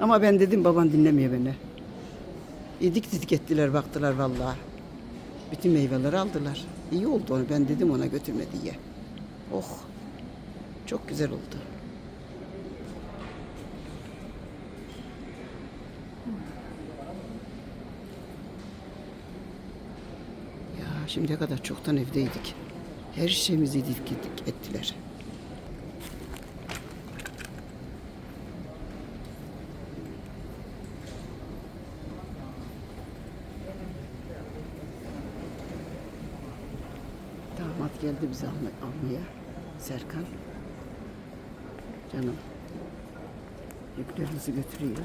Ama ben dedim baban dinlemiyor beni. İdik didik ettiler baktılar vallahi. Bütün meyveleri aldılar. İyi oldu onu. Ben dedim ona götürme diye. Oh. Çok güzel oldu. Ya şimdiye kadar çoktan evdeydik. Her şeyimizi idik ettiler. Geldi bizi alma- almaya. Serkan. Canım. Yüklerinizi götürüyor.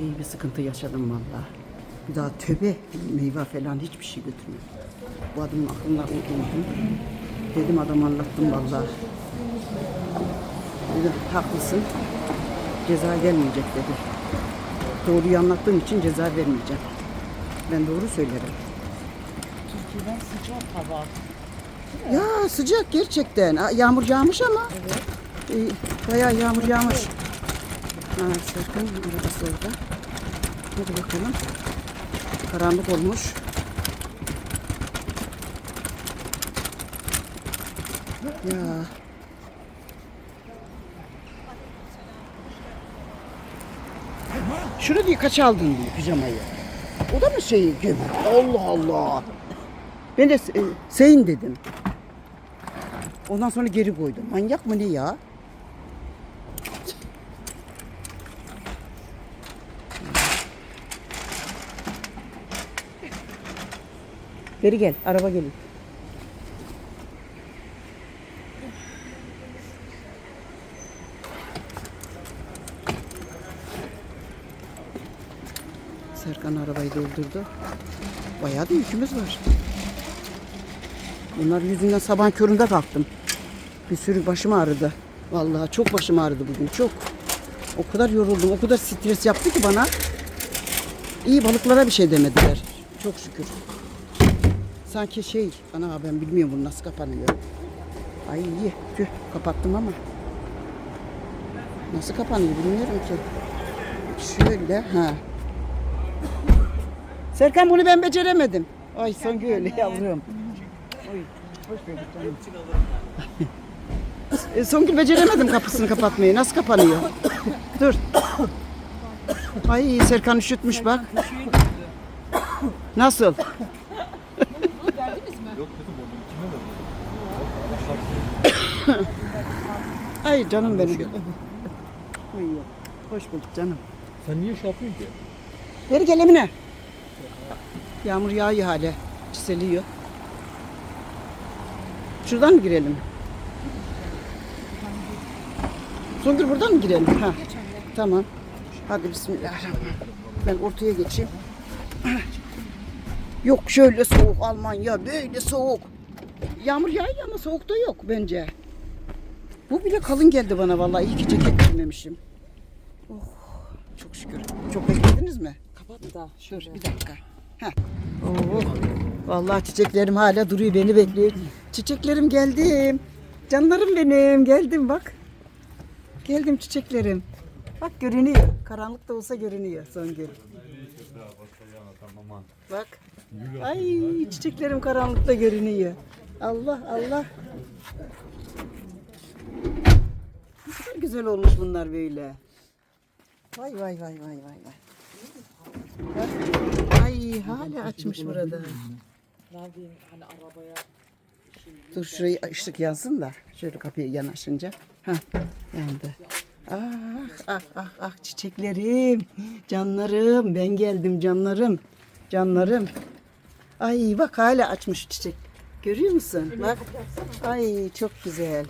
İyi bir sıkıntı yaşadım vallahi. Bir daha töbe meyve falan hiçbir şey götürmüyor. Bu adamın aklına uydum. Dedim adam anlattım vallahi. Dedim haklısın. Ceza gelmeyecek dedi. Doğruyu anlattığım için ceza vermeyeceğim. Ben doğru söylerim. Türkiye'den sıcak hava. Ya sıcak gerçekten. Yağmur yağmış ama. Evet. bayağı yağmur yağmış. Ha, Serkan arabası orada. Hadi bakalım. Karanlık olmuş. Ya. Şunu diye kaç aldın diye pijamayı. O da mı şey gibi? Allah Allah. Ben de e, Sein dedim. Ondan sonra geri koydum. Manyak mı ne ya? Geri gel, araba gelin. Serkan arabayı doldurdu. Bayağı da yükümüz var. Bunlar yüzünden sabah köründe kalktım. Bir sürü başım ağrıdı. Vallahi çok başım ağrıdı bugün çok. O kadar yoruldum, o kadar stres yaptı ki bana. İyi balıklara bir şey demediler. Çok şükür. Sanki şey, ana ben bilmiyorum bunu nasıl kapanıyor. Ay iyi, tüh kapattım ama. Nasıl kapanıyor bilmiyorum ki. Şöyle, ha. Serkan bunu ben beceremedim. Ay Songül yavrum. Oy, hoş bulduk canım. E, Songül beceremedim kapısını kapatmayı. Nasıl kapanıyor? Dur. Ay Serkan üşütmüş bak. Nasıl? Ay canım benim. Ay, hoş bulduk canım. Sen niye şey yapıyorsun ki? Geri gel Emine. Yağmur yağıyor hala. Çiseliyor. Şuradan mı girelim? Songül buradan mı girelim? Ha. Tamam. Hadi bismillahirrahmanirrahim. Ben ortaya geçeyim. Yok şöyle soğuk Almanya böyle soğuk. Yağmur yağıyor ama soğuk da yok bence. Bu bile kalın geldi bana vallahi. İyi ki ceket giymemişim. Oh, çok şükür. Çok beklediniz mi? Kapat da. Dur bir dakika. Heh. Oo. Vallahi çiçeklerim hala duruyor beni bekliyor. Çiçeklerim geldim. Canlarım benim geldim bak. Geldim çiçeklerim. Bak görünüyor. Karanlıkta olsa görünüyor Songül. Bak. Ay çiçeklerim karanlıkta görünüyor. Allah Allah. Ne kadar güzel olmuş bunlar böyle. Vay vay vay vay vay vay. Ay hala açmış burada. Yapayım hani arabaya Dur şurayı ışık yansın da şöyle kapıya yanaşınca. Ha yandı. Ah ah ah ah çiçeklerim, canlarım ben geldim canlarım, canlarım. Ay bak hala açmış çiçek. Görüyor musun? Bak. Ay çok güzel.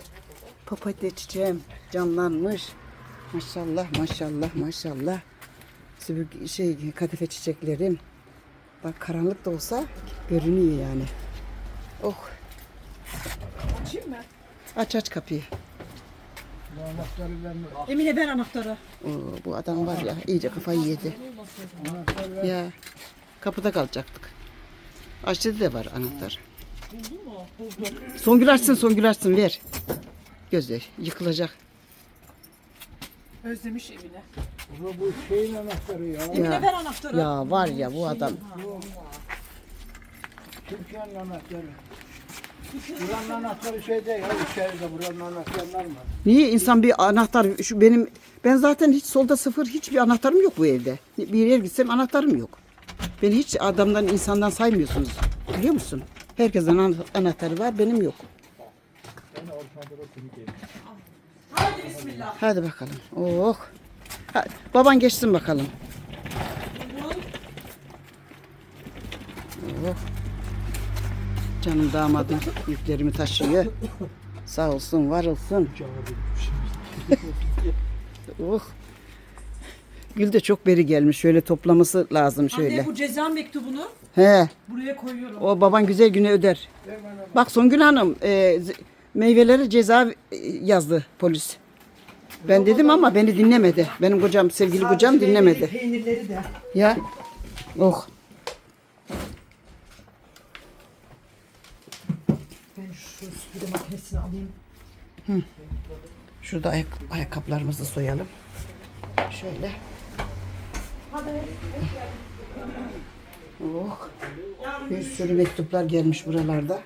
Papatya çiçeğim canlanmış. Maşallah maşallah maşallah. Sübük- Şey kadife çiçeklerim. Bak karanlık da olsa görünüyor yani. Oh. Aç aç kapıyı. Emine ben anahtarı. Oo, bu adam var ya iyice kafayı yedi. Ya Kapıda kalacaktık. Açtı de var anahtar. Songül açsın Songül açsın ver. Gözü yıkılacak. Özlemiş evine. Ama bu şeyin anahtarı ya. Emine ver anahtarı. Ya var ya bu adam. Türkiye'nin anahtarı. Buranın anahtarı şeyde ya içeride buranın anahtarlar mı? Niye insan bir anahtar şu benim ben zaten hiç solda sıfır hiçbir anahtarım yok bu evde. Bir yere gitsem anahtarım yok. Beni hiç adamdan insandan saymıyorsunuz. Biliyor musun? Herkesin ana- anahtarı var benim yok. Hadi bismillah. Hadi bakalım. Oh. Ha, baban geçsin bakalım. Oh. Canım damadım yüklerimi taşıyor. Sağ olsun, var olsun. oh. Gül de çok beri gelmiş. Şöyle toplaması lazım şöyle. Anne bu ceza mektubunu He. buraya koyuyorum. O baban güzel güne öder. Bak Songül Hanım e, meyveleri ceza e, yazdı polis. Ben dedim ama beni dinlemedi. Benim kocam, sevgili kocam dinlemedi. Peynirleri de. Ya. Oh. Ben şu süpürge makinesini alayım. Şurada ayak, ayakkabılarımızı soyalım. Şöyle. Oh. Bir sürü mektuplar gelmiş buralarda.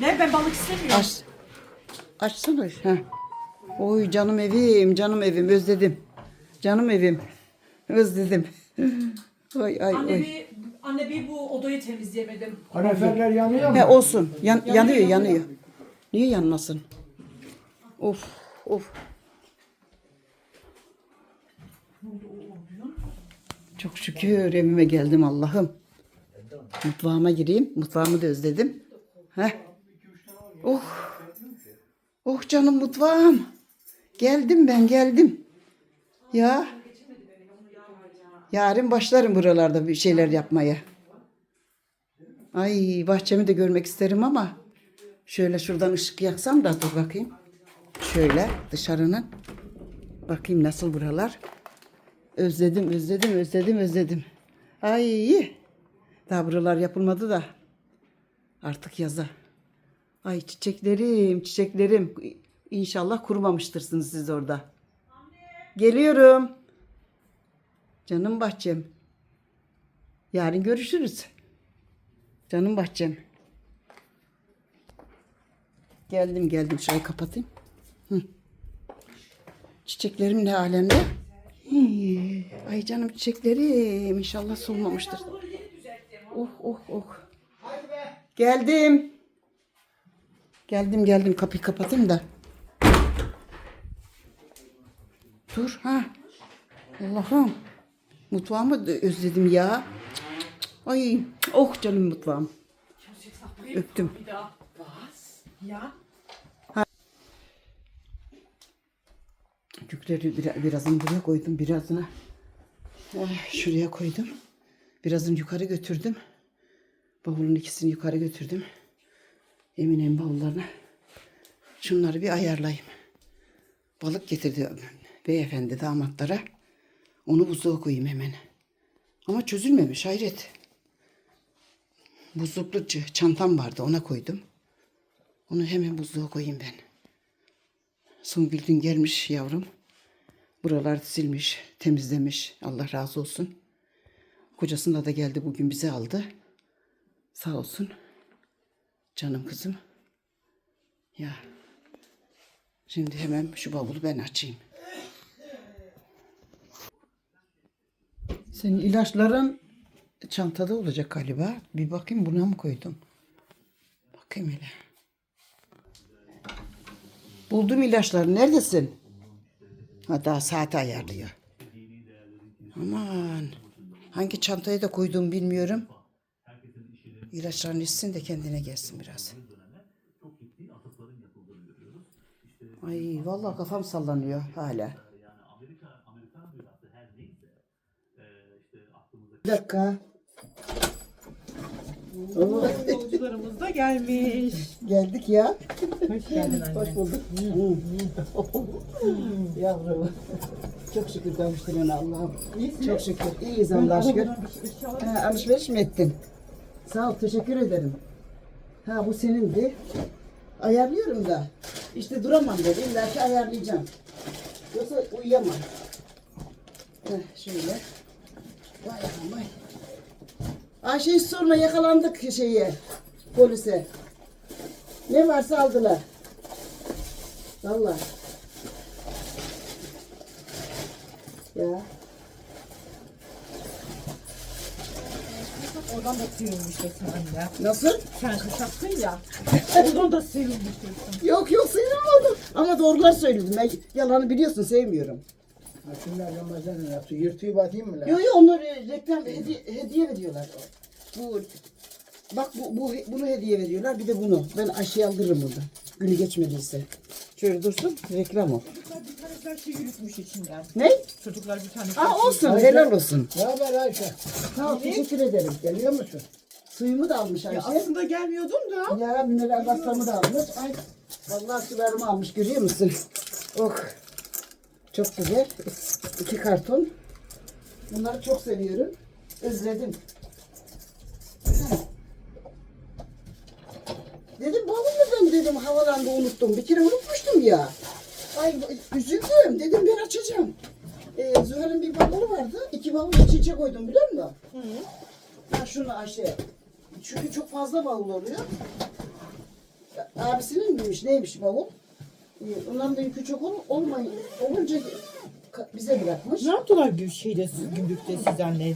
Ne ben balık istemiyorum. Aç. Açsana. Heh. Oy canım evim, canım evim özledim. Canım evim. Özledim. Oy ay Anne oy. bir, anne bir bu odayı temizleyemedim. Kaloriferler yanıyor mu? He olsun. Yan, yanıyor, yanıyor. Niye yanmasın? Of, of. Çok şükür evime geldim Allah'ım. Mutfağıma gireyim. Mutfağımı da özledim. Heh. Oh. Oh canım mutfağım. Geldim ben geldim. Ya. Yarın başlarım buralarda bir şeyler yapmaya. Ay bahçemi de görmek isterim ama şöyle şuradan ışık yaksam da dur bakayım. Şöyle dışarının. Bakayım nasıl buralar. Özledim, özledim, özledim, özledim. Ay daha buralar yapılmadı da artık yaza. Ay çiçeklerim, çiçeklerim. İnşallah kurumamıştırsınız siz orada. Geliyorum. Canım bahçem. Yarın görüşürüz. Canım bahçem. Geldim geldim şurayı kapatayım. Çiçeklerim ne alemde? Ay canım çiçeklerim inşallah solmamıştır. Oh oh oh. Geldim. Geldim geldim kapıyı kapatayım da. Dur ha. Allah'ım. Mutfağımı özledim ya. Ay oh canım mutfağım. Öptüm. Ya. Yükleri bir, birazını buraya koydum. Birazını şuraya koydum. Birazını yukarı götürdüm. Bavulun ikisini yukarı götürdüm. Emine'nin bavullarına. Şunları bir ayarlayayım. Balık getirdi beyefendi damatlara. Onu buzluğa koyayım hemen. Ama çözülmemiş hayret. Buzluklu çantam vardı ona koydum. Onu hemen buzluğa koyayım ben. Songül dün gelmiş yavrum. Buralar silmiş, temizlemiş. Allah razı olsun. Kocasında da geldi bugün bizi aldı. Sağ olsun. Canım kızım. Ya. Şimdi hemen şu bavulu ben açayım. Senin ilaçların çantada olacak galiba. Bir bakayım buna mı koydum? Bakayım hele. Buldum ilaçları. Neredesin? Ha daha saati ayarlıyor. Aman. Hangi çantaya da koyduğumu bilmiyorum. İlaçlarını içsin de kendine gelsin biraz. Ay vallahi kafam sallanıyor hala. Bir dakika. Yolcularımız da gelmiş. geldik ya. Hoş geldin anne. Hoş bulduk. Yavrum. Çok şükür kavuşturuyorsun Allah'ım. Çok şükür. İyiyiz Allah'a şükür. Ha, alışveriş mi ettin? Sağ ol, teşekkür ederim. Ha bu senindi. Ayarlıyorum da. İşte duramam dedi. İlla ki ayarlayacağım. Yoksa uyuyamam. Heh, şöyle. Vay vay. Ayşe'yi sorma yakalandık şeye. Polise. Ne varsa aldılar. Vallahi. Ya. Oradan da sıyılmıştı sen ya. Nasıl? Sen kuşaktın ya. Oradan da sıyılmıştı. Yok yok sıyrılmadım. Ama doğrular söyledim. Ben yalanı biliyorsun sevmiyorum. Şunlar Ramazan'ın yaptı. Yırtığı batayım mı lan? Yok yok onları reklam hediye, hediye veriyorlar. Bu bak bu, bu bunu hediye veriyorlar bir de bunu. Ben Ayşe'ye aldırırım burada. Günü geçmediyse. Şöyle dursun reklam o. Bir tane her şey yürütmüş içinden. Ne? Çocuklar bir tane Aa olsun helal olsun. Ne haber Ayşe? Sağ ol teşekkür ederim. Geliyor musun? Suyumu da almış Ayşe. Aslında gelmiyordum da. Ya mineral baslamı da almış. Ay vallahi sularımı almış görüyor musun? Oh. Çok güzel. İki karton. Bunları çok seviyorum. Özledim. Hı. Dedim ben dedim havalanda unuttum. Bir kere unutmuştum ya. Ay üzüldüm. Dedim ben açacağım. Ee, Zuhal'in bir bavulu vardı. İki bavul iç içe koydum biliyor musun? Ha şunu Ayşe. Çünkü çok fazla bavul oluyor. Abisinin miymiş neymiş bavul? Ee, Onların da yükü çok ol, olmayın, olunca bize bırakmış. Ne yaptılar şeyde siz gündükte siz anne?